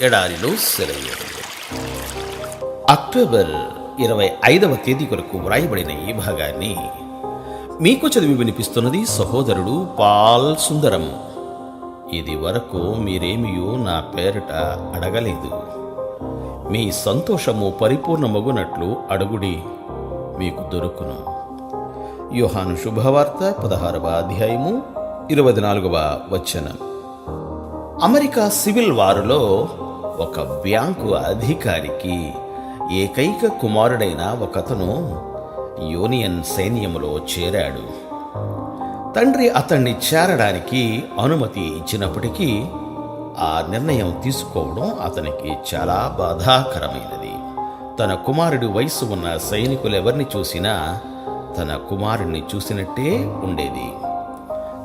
ఎడారిలో సెలయేరు. అక్టోబర్ ఇరవై ఐదవ తేదీ కొరకు వ్రాయబడిన ఈ భాగాన్ని మీకు చదివి వినిపిస్తున్నది సహోదరుడు పాల్ సుందరం. ఇది వరకు మీరేమియో నా పేరట అడగలేదు. మీ సంతోషము పరిపూర్ణమగునట్లు అడుగుడి మీకు దొరుకును. యోహాను శుభవార్త పదహారవ అధ్యాయము ఇరవై నాలుగవ వచనం. అమెరికా సివిల్ వారులో ఒక బ్యాంకు అధికారికి ఏకైక కుమారుడైన ఒకతను యూనియన్ సైన్యములో చేరాడు. తండ్రి అతన్ని చేరడానికి అనుమతి ఇచ్చినప్పటికీ ఆ నిర్ణయం తీసుకోవడం అతనికి చాలా బాధాకరమైనది. తన కుమారుడి వయసు ఉన్న సైనికులెవరిని చూసినా తన కుమారుణ్ణి చూసినట్టే ఉండేది.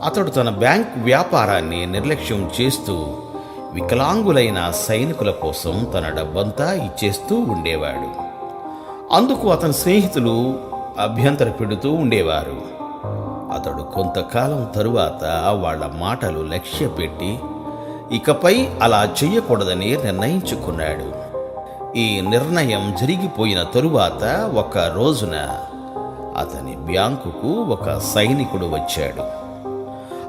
అతడు తన బ్యాంక్ వ్యాపారాన్ని నిర్లక్ష్యం చేస్తూ వికలాంగులైన సైనికుల కోసం తన డబ్బంతా ఇచ్చేస్తూ ఉండేవాడు. అందుకు అతని స్నేహితులు అభ్యంతర పెడుతూ ఉండేవారు. అతడు కొంతకాలం తరువాత వాళ్ళ మాటలు లక్ష్య పెట్టి ఇకపై అలా చెయ్యకూడదని నిర్ణయించుకున్నాడు. ఈ నిర్ణయం జరిగిపోయిన తరువాత ఒక రోజున అతని బ్యాంకుకు ఒక సైనికుడు వచ్చాడు.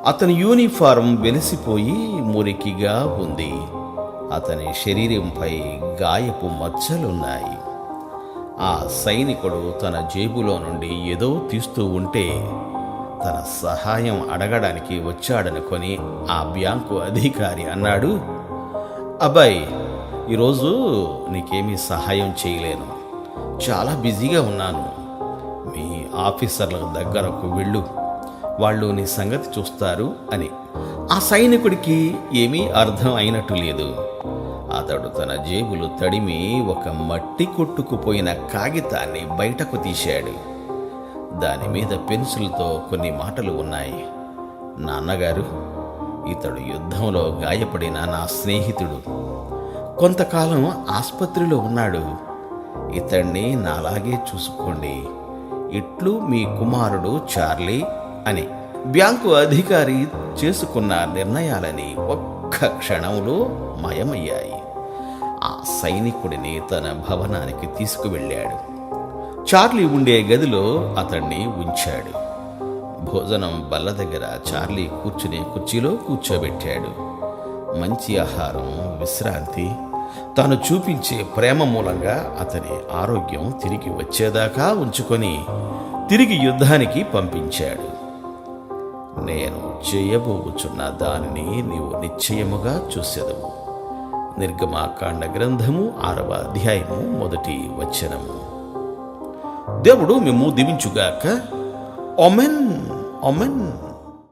అతని యూనిఫారం వెలిసిపోయి మురికిగా ఉంది. అతని శరీరంపై గాయపు మచ్చలున్నాయి. ఆ సైనికుడు తన జేబులో నుండి ఏదో తీస్తూ ఉంటే తన సహాయం అడగడానికి వచ్చాడనుకొని ఆ బ్యాంకు అధికారి అన్నాడు అబ్బాయి ఈరోజు నీకేమీ సహాయం చేయలేను. చాలా బిజీగా ఉన్నాను. మీ ఆఫీసర్ల దగ్గరకు వెళ్ళు. వాళ్ళు నీ సంగతి చూస్తారు అని. ఆ సైనికుడికి ఏమీ అర్థం అయినట్టు లేదు. అతడు తన జేబులు తడిమి ఒక మట్టి కొట్టుకుపోయిన కాగితాన్ని బయటకు తీశాడు. దాని మీద పెన్సిల్తో కొన్ని మాటలు ఉన్నాయి. నాన్నగారు ఇతడు యుద్ధంలో గాయపడిన నా స్నేహితుడు. కొంతకాలం ఆసుపత్రిలో ఉన్నాడు. ఇతన్ని నాలాగే చూసుకోండి. ఇట్లు మీ కుమారుడు చార్లీ అని బ్యాంకు అధికారి చేసుకున్న నిర్ణయాలని ఒక్క క్షణంలో మయమయ్యాయి. ఆ సైనికుడిని తన భవనానికి తీసుకువెళ్ళాడు. చార్లీ ఉండే గదిలో అతన్ని ఉంచాడు. భోజనం బల్ల దగ్గర చార్లీ కూర్చునే కుర్చీలో కూర్చోబెట్టాడు. మంచి ఆహారం విశ్రాంతి తాను చూపించే ప్రేమ మూలంగా అతని ఆరోగ్యం తిరిగి వచ్చేదాకా ఉంచుకొని తిరిగి యుద్ధానికి పంపించాడు. నేను చేయబోచున్న దానిని నీవు నిశ్చయముగా చూసెదవు నిర్గమాకాండ గ్రంథము ఆరవ అధ్యాయము మొదటి వచనము. దేవుడు మేము దీవించుగాక. Oman Oman